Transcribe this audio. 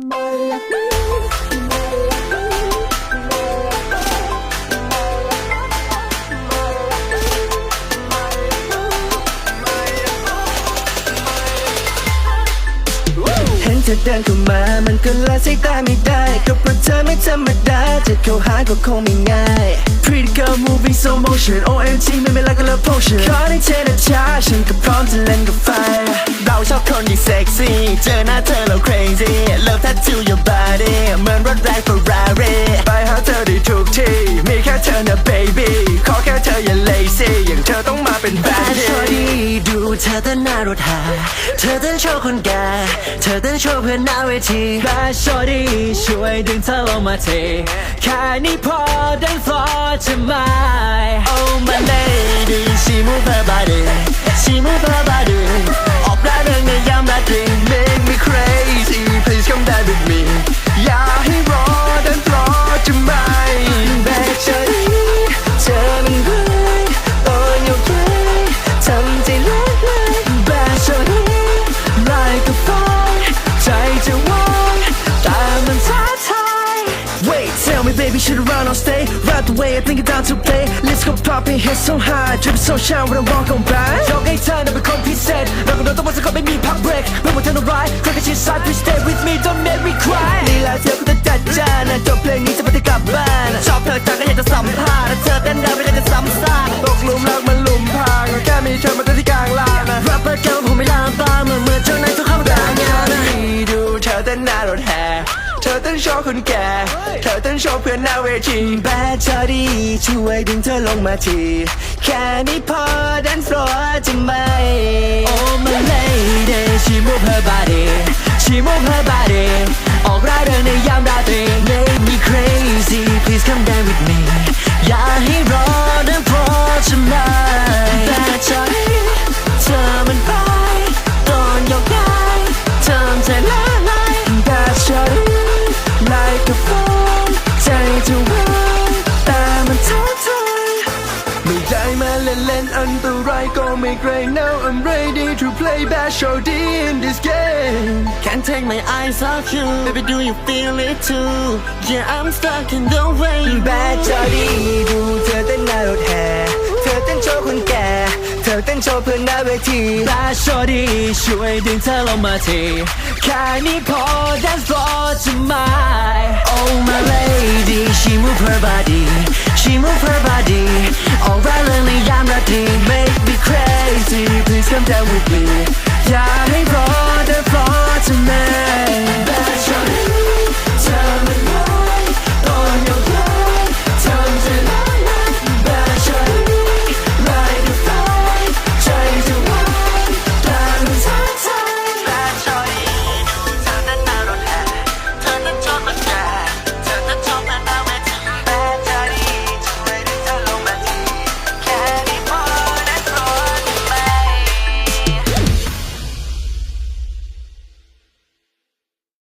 เห็นเธอเดินเข้ามา มันก็ละสายตาไม่ได้ก็เพราะเธอไม่ธรรมดาจะเข้าหาก็คงไม่ง่าย Pretty girl moving slow motion OMG ไม่เป็นไรก็เลิฟ potion ขอได้เธอนะช้าฉันก็พร้อมจะเล่นกับไฟ ชอบคนที่เซ็กซี่ เจอหน้าเธอเรา crazy Love tattoo your body เหมือนรถแรง Ferrari ไปหาเธอได้ทุกที่ มีแค่เธอนะ baby ขอแค่เธออย่า lazy อย่างเธอต้องมาเป็นแบดดี้ดูเธอเต้นหน้ารถหา เธอเต้นโชว์คนแก่ เธอเต้นโชว์เพื่อนหน้าเวทีแบดชอดี้ช่วยดึงเธอลงมาทีแค่นี้พอ dance floor จะไม่ Oh my lady should run or stay Right the way I think it's time to play Let's go pop it head so high Drip so shine when I walk on by ยกให้เธอนั้นเป็นคนพิเศษเราก็โดนต้องมาสักคนไม่มีพักเบรกไม่ว่าเธอจะร้ายใครก็ชิดซ้าย Please stay with me don't make me cry ลีลาเธอก็จะจัดจ้านจบเพลงนี้จะไม่ได้กลับบ้านชอบเธอจังก็อยากจะสัมภาษณ์เธอเต้นได้ไม่ได้จะซ้ำซากตกหลุมรักมันหลุมพรางแค่มีเธอมาเต้นที่กลางลานนะ Rapper เกิร์ลผมไม่ลามปามเมื่อเมื่อเจ้านั้นทุกคำกลางงานดูเธอเต้นหน้ารถแห่ เธอเต้นโชว์คนแก่ เธอเต้นโชว์เพื่อนหน้าเวทีแบดเธอดีช่วยดึงเธอลงมาทีแค่นี้พอ dance floor จะไม่ Oh my lady she move her body ตรายก็ไม่เกรง Now I'm ready to play bad show D in this game Can't take my eyes off you Baby do you feel it too Yeah I'm stuck in the way แบดจอดีดูเธอเต้นหน้ารถแห่เธอเต้นโชว์คนแก่ เธอเต้นโชว์เพื่อนหน้าเวทีแบดจอดีช่วยดึงเธอลงมาทีแค่นี้พอ dance floor จะไม่ Oh my lady She move her body She move her body